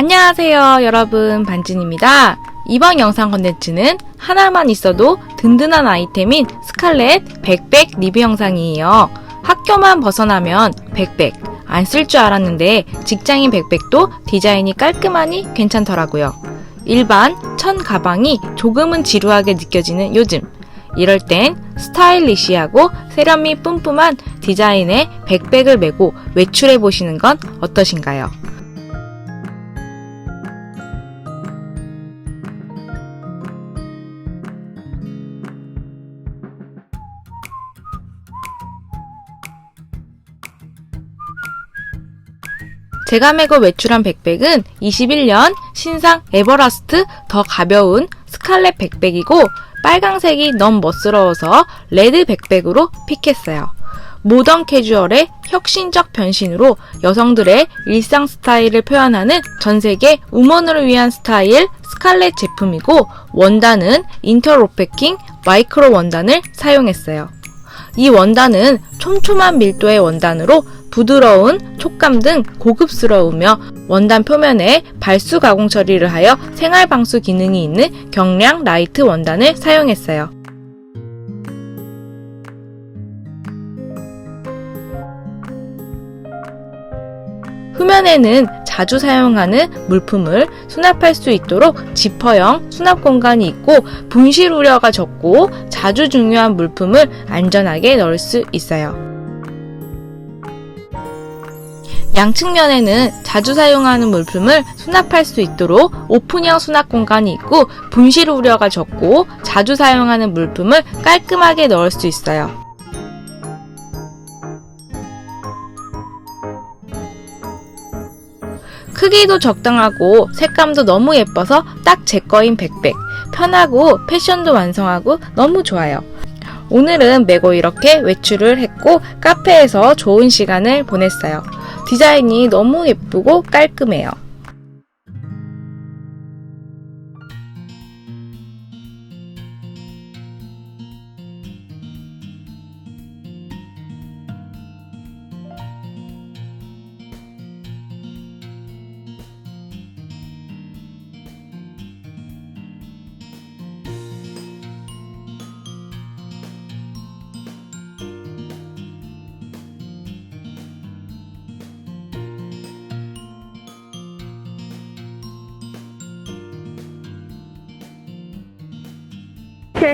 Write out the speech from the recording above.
안녕하세요, 여러분. 반진입니다. 이번 영상 컨텐츠는 하나만 있어도 든든한 아이템인 스칼렛 백백 리뷰 영상이에요. 학교만 벗어나면 백백 안 쓸 줄 알았는데 직장인 백백도 디자인이 깔끔하니 괜찮더라고요. 일반 천 가방이 조금은 지루하게 느껴지는 요즘. 이럴 땐 스타일리시하고 세련미 뿜뿜한 디자인의 백백을 메고 외출해 보시는 건 어떠신가요? 제가 메고 외출한 백백은 21년 신상 에버라스트 더 가벼운 스칼렛 백백이고 빨강색이 너무 멋스러워서 레드 백백으로 픽했어요. 모던 캐주얼의 혁신적 변신으로 여성들의 일상 스타일을 표현하는 전 세계 우먼을 위한 스타일 스칼렛 제품이고 원단은 인터로패킹 마이크로 원단을 사용했어요. 이 원단은 촘촘한 밀도의 원단으로 부드러운 촉감 등 고급스러우며 원단 표면에 발수 가공 처리를 하여 생활 방수 기능이 있는 경량 라이트 원단을 사용했어요. 후면에는 자주 사용하는 물품을 수납할 수 있도록 지퍼형 수납 공간이 있고 분실 우려가 적고 자주 중요한 물품을 안전하게 넣을 수 있어요. 양측면에는 자주 사용하는 물품을 수납할 수 있도록 오픈형 수납 공간이 있고 분실 우려가 적고 자주 사용하는 물품을 깔끔하게 넣을 수 있어요. 크기도 적당하고 색감도 너무 예뻐서 딱 제 거인 백백. 편하고 패션도 완성하고 너무 좋아요. 오늘은 메고 이렇게 외출을 했고 카페에서 좋은 시간을 보냈어요. 디자인이 너무 예쁘고 깔끔해요. 오케